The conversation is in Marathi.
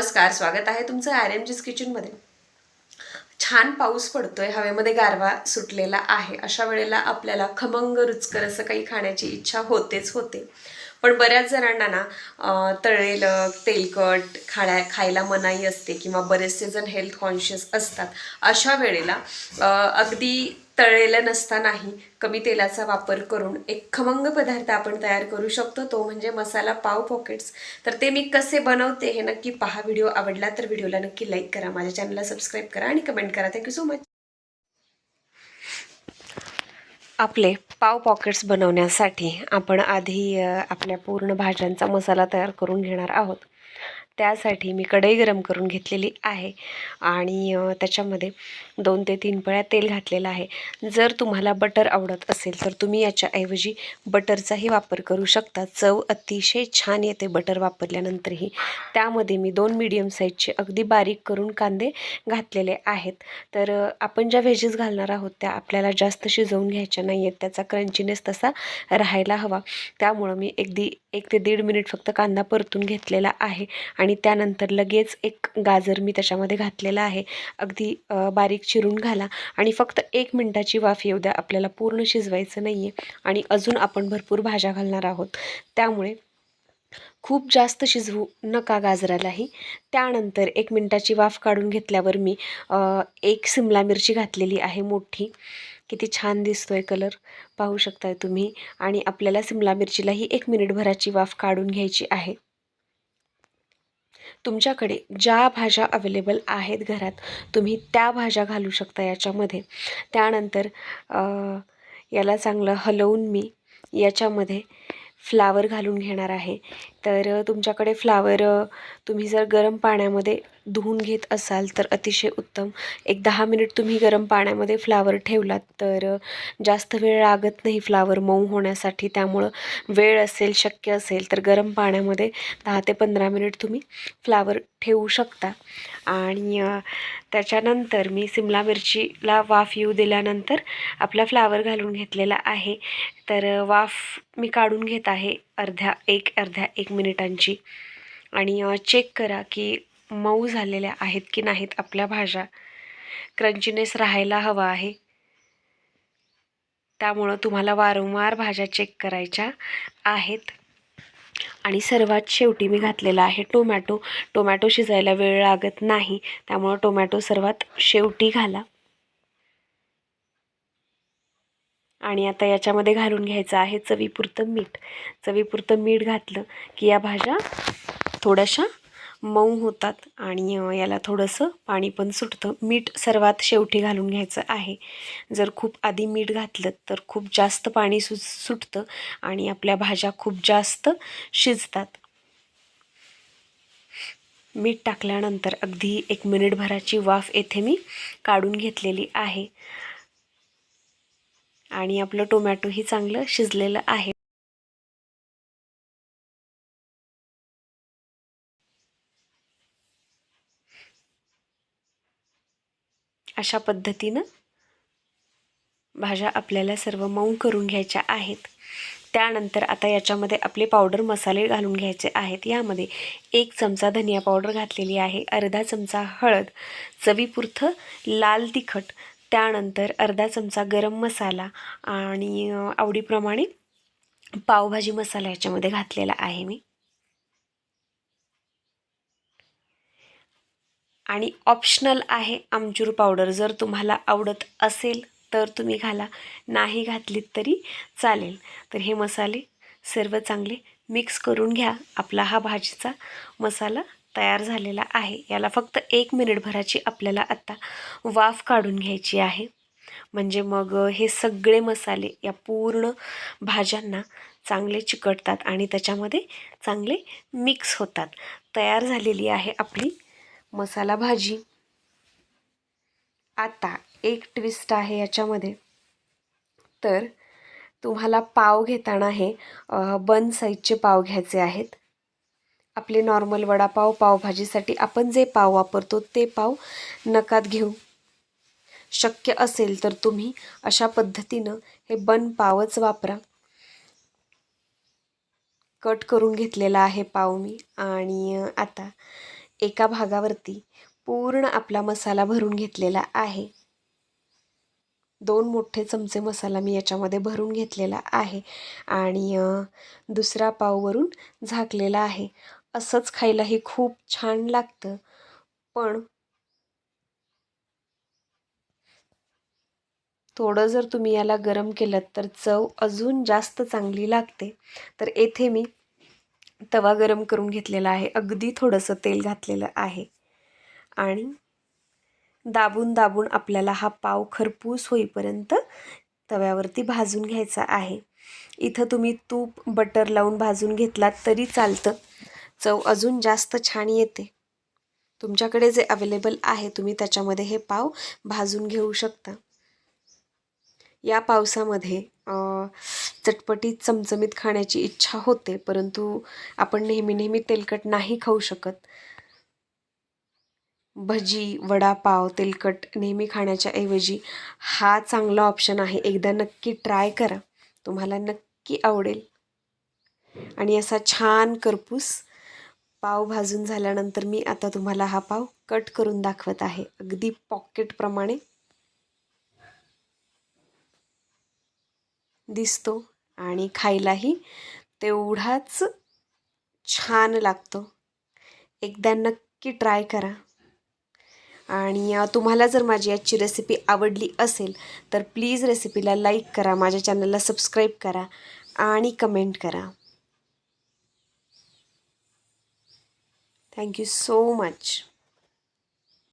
नमस्कार स्वागत आहे तुमचं आर एम जीस किचनमध्ये छान पाऊस पडतोय हवेमध्ये गारवा सुटलेला आहे. अशा वेळेला आपल्याला खमंग रुचकर असं काही खाण्याची इच्छा होतेच होते. पण बऱ्याच जणांना ना तळेलं तेलकट खाण्या खायला मनाई असते किंवा बरेचसे जण हेल्थ कॉन्शियस असतात. अशा वेळेला अगदी तळलेलं नसतानाही कमी तेलाचा वापर करून एक खमंग पदार्थ आपण तयार करू शकतो तो म्हणजे मसाला पाव पॉकेट्स. तर ते मी कसे बनवते हे नक्की पहा. व्हिडिओ आवडला तर व्हिडिओला नक्की लाईक करा. माझ्या चॅनलला सबस्क्राईब करा आणि कमेंट करा. थँक्यू सो मच आपले पाव पॉकेट्स बनवण्यासाठी आपण आधी आपल्या पूर्ण भाज्यांचा मसाला तयार करून घेणार आहोत. त्यासाठी मी कढई गरम करून घेतलेली आहे. आणि त्याच्यामध्ये दोन ते तीन पळ्या तेल घातलेलं आहे. जर तुम्हाला बटर आवडत असेल तर तुम्ही याच्याऐवजी बटरचाही वापर करू शकता. चव अतिशय छान येते बटर वापरल्यानंतरही. त्यामध्ये मी दोन मीडियम साईजचे अगदी बारीक करून कांदे घातलेले आहेत. तर आपण ज्या व्हेजेस घालणार आहोत त्या आपल्याला जास्त शिजवून घ्यायच्या नाही आहेत त्याचा क्रंचीनेस तसा राहायला हवा. त्यामुळं मी अगदी एक ते दीड मिनिट फक्त कांदा परतून घेतलेला आहे. आणि आणि त्यानंतर लगेच एक गाजर मी त्याच्यामध्ये घातलेला आहे. अगदी बारीक चिरून घाला आणि फक्त एक मिनटाची वाफ येऊ द्या. आपल्याला पूर्ण शिजवायचं नाही आहे आणि अजून आपण भरपूर भाज्या घालणार आहोत. त्यामुळे खूप जास्त शिजवू नका गाजरालाही. त्यानंतर एक मिनटाची वाफ काढून घेतल्यावर मी एक सिमला मिरची घातलेली आहे मोठी. किती छान दिसतो आहे कलर. पाहू शकताय तुम्ही. आणि आपल्याला सिमला मिरचीलाही एक मिनिटभराची वाफ काढून घ्यायची आहे. तुमच्याकडे ज्या भाज्या अवेलेबल आहेत घरात तुम्ही त्या भाज्या घालू शकता याच्यामध्ये. त्यानंतर याला चांगलं हलवून मी याच्यामध्ये फ्लावर घालून घेणार आहे. तर तुमच्याकडे फ्लावर तुम्ही जर गरम पाण्यामध्ये धुवून घेत असाल तर अतिशय उत्तम. एक दहा मिनिट तुम्ही गरम पाण्यामध्ये फ्लावर ठेवलात तर जास्त वेळ लागत नाही फ्लावर मऊ होण्यासाठी. त्यामुळं वेळ असेल शक्य असेल तर गरम पाण्यामध्ये दहा ते पंधरा मिनिट तुम्ही फ्लावर ठेवू शकता. आणि त्याच्यानंतर मी सिमला मिरचीला वाफ येऊ दिल्यानंतर आपला फ्लावर घालून घेतलेला आहे. तर वाफ मी काढून घेत आहे अर्ध्या एक अर्ध्या एक मिनिटांची. आणि चेक करा की मऊ झालेल्या आहेत की नाहीत आपल्या भाज्या? क्रंचीनेस राहायला हवा आहे. त्यामुळं तुम्हाला वारंवार भाज्या चेक करायच्या आहेत. आणि सर्वात शेवटी मी घातलेला आहे टोमॅटो. टोमॅटो शिजायला वेळ लागत नाही. त्यामुळं टोमॅटो सर्वात शेवटी घाला. आणि आता याच्यामध्ये घालून घ्यायचं आहे चवीपुरतं मीठ. चवीपुरतं मीठ घातलं की या भाज्या थोड्याशा मऊ होतात आणि याला थोडंसं पाणी पण सुटतं. मीठ सर्वात शेवटी घालून घ्यायचं आहे. जर खूप आधी मीठ घातलं तर खूप जास्त पाणी सु सुटतं आणि आपल्या भाज्या खूप जास्त शिजतात. मीठ टाकल्यानंतर अगदी एक मिनिटभराची वाफ येथे मी काढून घेतलेली आहे. आणि आपलं टोमॅटोही चांगलं शिजलेलं आहे. अशा पद्धतीनं भाज्या आपल्याला सर्व मऊ करून घ्यायच्या आहेत. त्यानंतर आता याच्यामध्ये आपले पावडर मसाले घालून घ्यायचे आहेत. यामध्ये एक चमचा धनिया पावडर घातलेली आहे अर्धा चमचा हळद चवीपुरतं लाल तिखट त्यानंतर अर्धा चमचा गरम मसाला आणि आवडीप्रमाणे पावभाजी मसाला याच्यामध्ये घातलेला आहे मी. आणि ऑप्शनल आहे आमचूर पावडर जर तुम्हाला आवडत असेल तर तुम्ही घाला. नाही घातलीत तरी चालेल. तर हे मसाले सर्व चांगले मिक्स करून घ्या. आपला हा भाजीचा मसाला तयार झालेला आहे. याला फक्त एक मिनिटभराची आपल्याला आत्ता वाफ काढून घ्यायची आहे. म्हणजे मग हे सगळे मसाले या पूर्ण भाज्यांना चांगले चिकटतात आणि त्याच्यामध्ये चांगले मिक्स होतात. तयार झालेली आहे आपली मसाला भाजी. आता एक ट्विस्ट आहे याच्यामध्ये. तर तुम्हाला पाव घेताना हे बन साईजचे पाव घ्यायचे आहेत. आपले नॉर्मल वडापाव पावभाजीसाठी आपण जे पाव वापरतो ते पाव नकात घेऊ. शक्य असेल तर तुम्ही अशा पद्धतीनं हे बन पावच वापरा. कट करून घेतलेला आहे पाव मी आणि आता एका भागावरती पूर्ण आपला मसाला भरून घेतलेला आहे. दोन मोठे चमचे मसाला मी याच्यामध्ये भरून घेतलेला आहे आणि दुसरा पाववरून झाकलेला आहे. असंच खायलाही खूप छान लागतं पण थोडं जर तुम्ही याला गरम केलं तर चव अजून जास्त चांगली लागते. तर येथे मी तवा गरम करून घेतलेला आहे. अगदी थोडंसं तेल घातलेलं आहे. आणि दाबून दाबून आपल्याला हा पाव खरपूस होईपर्यंत तव्यावरती भाजून घ्यायचा आहे. इथं तुम्ही तूप बटर लावून भाजून घेतलात तरी चालतं. चव अजून जास्त छान येते. तुमच्याकडे जे अवेलेबल आहे तुम्ही त्याच्यामध्ये हे पाव भाजून घेऊ शकता. या पावसामध्ये चटपटीत चमचमीत खाण्याची इच्छा होते परंतु आपण नेहमी नेहमी तेलकट नाही खाऊ शकत. भजी वडापाव तेलकट नेहमी खाण्याच्या ऐवजी हा चांगला ऑप्शन आहे. एकदा नक्की ट्राय करा. तुम्हाला नक्की आवडेल. आणि असा छान करपूस पाव भाजून झाल्यानंतर मी आता तुम्हाला हा पाव कट करून दाखवत आहे. अगदी पॉकेटप्रमाणे दिसतो आणि खायलाही तेवढाच छान लागतो. एकदा नक्की ट्राय करा. आणि तुम्हाला जर माझी आजची रेसिपी आवडली असेल तर प्लीज रेसिपीला लाईक करा माझ्या चॅनलला सबस्क्राईब करा आणि कमेंट करा. Thank you so much